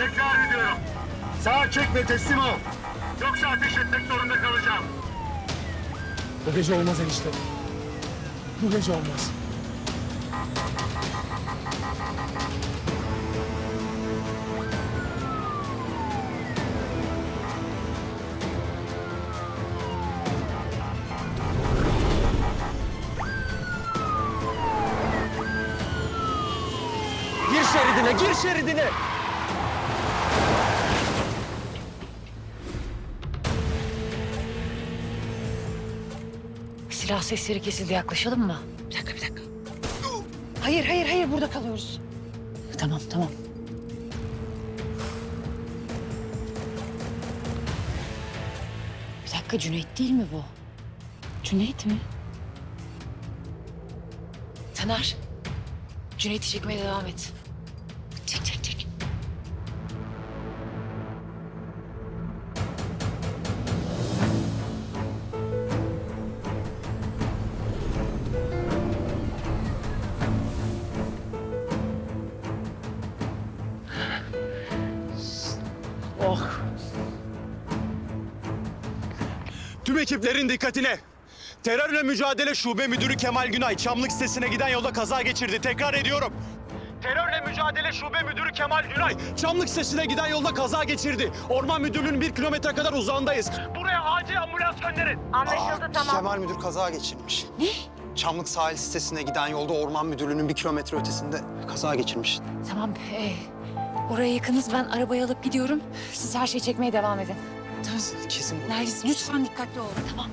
Tekrar ediyorum. Sağa çek ve teslim ol. Yoksa ateş etmek zorunda kalacağım. Bu gece olmaz enişte. Bu gece olmaz. Gir şeridine, gir şeridine. Silah sesleri kesildi. Yaklaşalım mı? Bir dakika, bir dakika. Hayır, hayır, hayır. Burada kalıyoruz. Tamam, tamam. Bir dakika, Cüneyt değil mi bu? Cüneyt mi? Taner, Cüneyt'i çekmeye devam et. Tüm ekiplerin dikkatine. Terörle mücadele şube müdürü Kemal Günay Çamlık sitesine giden yolda kaza geçirdi. Tekrar ediyorum. Terörle mücadele şube müdürü Kemal Günay Çamlık sitesine giden yolda kaza geçirdi. Orman müdürlüğünün bir kilometre kadar uzağındayız. Buraya acil ambulans gönderin. Anlaşıldı, tamam. Kemal Müdür kaza geçirmiş. Ne? Çamlık sahil sitesine giden yolda Orman Müdürlüğü'nün bir kilometre ötesinde kaza geçirmiş. Tamam, ee, oraya yakınız. Ben arabayı alıp gidiyorum. Siz her şeyi çekmeye devam edin. Tamam. Kesin bu. Nergis lütfen dikkatli ol. Tamam.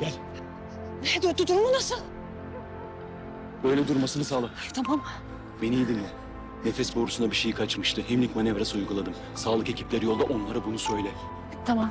Gel. Ne, dur, dur, durumu nasıl? Böyle durmasını sağla. Tamam. Beni iyi dinle. Nefes borusuna bir şey kaçmıştı. Hemlik manevrası uyguladım. Sağlık ekipleri yolda onlara bunu söyle. Tamam.